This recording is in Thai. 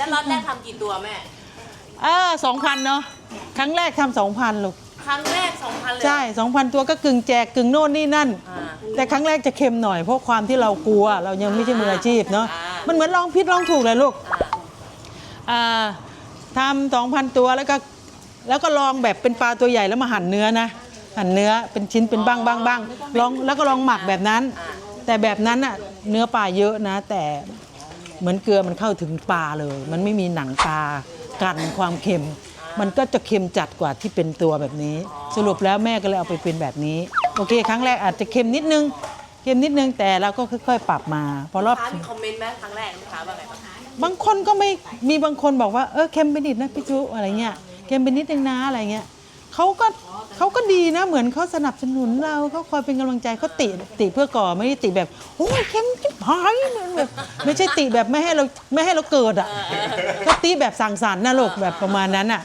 แล้วล็อตแรกทำกี่ตัวแม่ เออสองพันเนาะครั้งแรกทำสองพันลูกครั้งแรก 2,000 เลยใช่สองพันตัวก็กึ่งแจกกึ่งโน่นนี่นั่น อ่า แต่ครั้งแรกจะเค็มหน่อยเพราะความที่เรากลัว เรายังไม่ใช่มืออาชีพเนาะอ่ามั มันเหมือนลองพิษลองถูกเลยลูก อ่า อ่าทำสองพันตัวแล้วก็แล้วก็ลองแบบเป็นปลาตัวใหญ่แล้วมาหั่นเนื้อนะ หั่นเนื้อเป็นชิ้นเป็นบ้างบ้างบ้างลองแล้วก็ลองหมักแบบนั้น แต่แบบนั้นอะเนื้อปลาเยอะนะ แต่ เหมือนเกลือมันเข้าถึงปลาเลย มันไม่มีหนังปลากันความเค็ม มันก็จะเค็มจัดกว่าที่เป็นตัวแบบนี้ สรุปแล้วแม่ก็เลยเอาไปเป็นแบบนี้ โอเค ครั้งแรกอาจจะเค็มนิดนึงเค็มนิดนึงแต่เราก็ค่อยๆปรับมาพอรลูอกบค้ามีคอมเมนต์ไหมครั้งแรกลูกค้าว่าไงบ้างบางคนก็ไม่มีบางคนบอกว่าเออเค็มไปนิดนะพี่จุอะไรเงี้ยเค็มไปนิดนึงนะอะไรเงี้ย เขาก็เขาก็ดีนะเหมือนเขาสนับสนุนเราเขาคอยเป็นกำลังใจเขาติติเพื่อก่อไม่ได้ติแบบโอ้ยเค็มจิ๊บหายแบบไม่ใช่ติแบบไม่ให้เราไม่ให้เราเกิดอะเขาติแบบสั่งสรรค์นะลูกแบบประมาณนั้นอะ